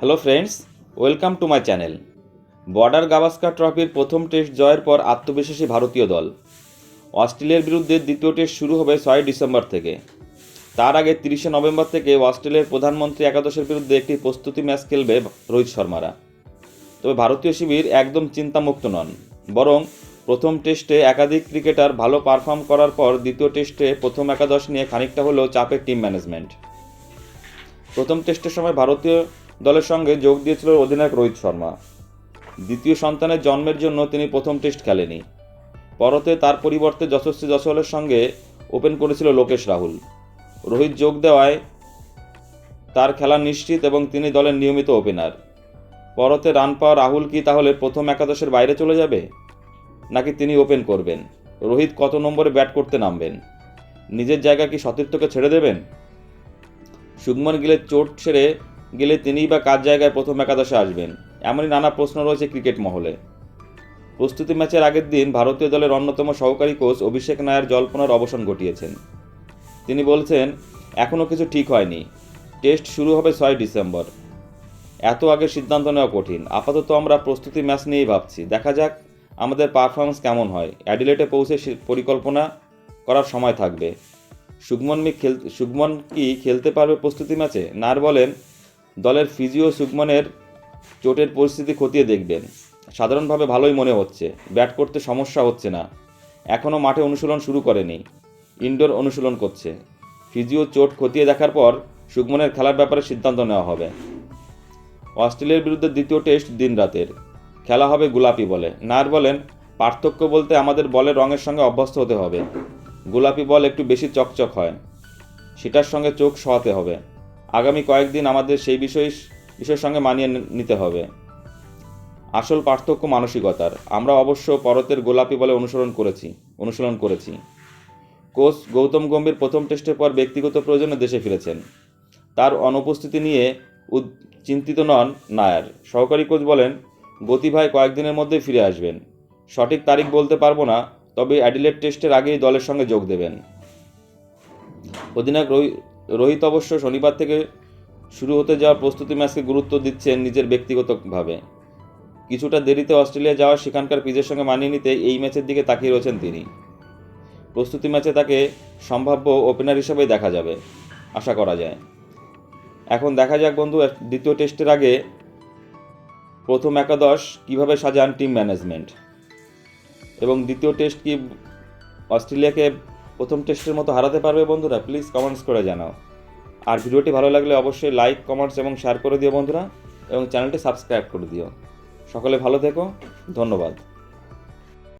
Hello friends welcome to my channel Border Gavaskar ট্রফির প্রথম test জয়ের পর আত্মবিশ্বাসী ভারতীয় দল। অস্ট্রেলিয়ার বিরুদ্ধে দ্বিতীয় টেস্ট শুরু হবে ছয় ডিসেম্বর থেকে। তার আগে তিরিশে নভেম্বর থেকে অস্ট্রেলিয়ার প্রধানমন্ত্রী একাদশের বিরুদ্ধে একটি প্রস্তুতি ম্যাচ খেলবে রোহিত শর্মারা। তবে ভারতীয় শিবির একদম চিন্তামুক্ত নন, বরং প্রথম টেস্টে একাধিক ক্রিকেটার ভালো পারফর্ম করার পর দ্বিতীয় টেস্টে প্রথম একাদশ নিয়ে খানিকটা হলেও চাপের টিম ম্যানেজমেন্ট প্রথম টেস্টের সময় ভারতীয় দলের সঙ্গে যোগ দিয়েছিল অধিনায়ক রোহিত শর্মা। দ্বিতীয় সন্তানের জন্মের জন্য তিনি প্রথম টেস্ট খেলেনি। পরতে তার পরিবর্তে যশস্বী জসওয়ালের সঙ্গে ওপেন করেছিল লোকেশ রাহুল। রোহিত যোগ দেওয়ায় তার খেলা নিশ্চিত এবং তিনি দলের নিয়মিত ওপেনার। পরতে রান পাওয়া রাহুল কি তাহলে প্রথম একাদশের বাইরে চলে যাবে? নাকি তিনি ওপেন করবেন? রোহিত কত নম্বরে ব্যাট করতে নামবেন? নিজের জায়গা কি সতীর্থকে ছেড়ে দেবেন? শুভমন গিলের চোট সেরে গেলে তিনিই বা কার জায়গায় প্রথম একাদশে আসবেন? এমনই নানা প্রশ্ন রয়েছে ক্রিকেট মহলে। প্রস্তুতি ম্যাচের আগের দিন ভারতীয় দলের অন্যতম সহকারী কোচ অভিষেক নায়ার জল্পনার অবসান ঘটিয়েছেন। তিনি বলছেন এখনও কিছু ঠিক হয়নি। টেস্ট শুরু হবে ছয় ডিসেম্বর। এত আগে সিদ্ধান্ত নেওয়া কঠিন। আপাতত আমরা প্রস্তুতি ম্যাচ নিয়েই ভাবছি। দেখা যাক আমাদের পারফরমেন্স কেমন হয়। অ্যাডিলেটে পৌঁছে পরিকল্পনা করার সময় থাকবে। সুগমন মি খেল সুগমন কি খেলতে পারবে প্রস্তুতি ম্যাচে? নার বলেন দলের ফিজিও সুগমনের চোটের পরিস্থিতি খতিয়ে দেখবেন। সাধারণভাবে ভালোই মনে হচ্ছে। ব্যাট করতে সমস্যা হচ্ছে না। এখনও মাঠে অনুশীলন শুরু করেনি। ইনডোর অনুশীলন করছে। ফিজিও চোট খতিয়ে দেখার পর সুগমনের খেলার ব্যাপারে সিদ্ধান্ত নেওয়া হবে। অস্ট্রেলিয়ার বিরুদ্ধে দ্বিতীয় টেস্ট দিন রাতের। খেলা হবে গোলাপি বলে। নার বলেন, পার্থক্য বলতে আমাদের বলের রঙের সঙ্গে অভ্যস্ত হতে হবে। গোলাপি বল একটু বেশি চকচক হয়। সেটার সঙ্গে চোখ সহাতে হবে। আগামী কয়েকদিন আমাদের সেই বিষয়, বিষয়ের সঙ্গে মানিয়ে নিতে হবে। আসল পার্থক্য মানসিকতার। আমরা অবশ্য পরতের গোলাপি বলে অনুসরণ করেছি, অনুশীলন করেছি। কোচ গৌতম গম্ভীর প্রথম টেস্টের পর ব্যক্তিগত প্রয়োজনে দেশে ফিরেছেন। তার অনুপস্থিতি নিয়ে চিন্তিত নন নায়ার। সহকারী কোচ বলেন গতিভাই কয়েকদিনের মধ্যেই ফিরে আসবেন। সঠিক তারিখ বলতে পারব না, তবে অ্যাডিলেট টেস্টের আগেই দলের সঙ্গে যোগ দেবেন। অধিনায়ক রোহি- রোহিত অবশ্য শনিবার থেকে শুরু হতে যাওয়া প্রস্তুতি ম্যাচকে গুরুত্ব দিচ্ছেন নিজের ব্যক্তিগতভাবে। কিছুটা দেরিতে অস্ট্রেলিয়া যাওয়া সেখানকার পিচের সঙ্গে মানিয়ে নিতে এই ম্যাচের দিকে তাকিয়ে রয়েছেন তিনি। প্রস্তুতি ম্যাচে তাকে সম্ভাব্য ওপেনার হিসেবেই দেখা যাবে, আশা করা যায়। এখন দেখা যাক বন্ধু দ্বিতীয় টেস্টের আগে প্রথম একাদশ কীভাবে সাজান টিম ম্যানেজমেন্ট। এবং দ্বিতীয় টেস্ট কি অস্ট্রেলিয়াকে প্রথম টেস্টের মতো হারাতে পারবে বন্ধুরা প্লিজ কমেন্টস করে জানাও। আর ভিডিওটি ভালো লাগলে অবশ্যই লাইক কমেন্টস এবং শেয়ার করে দিও বন্ধুরা, এবং চ্যানেলটি সাবস্ক্রাইব করে দিও। সকলে ভালো থেকো, ধন্যবাদ।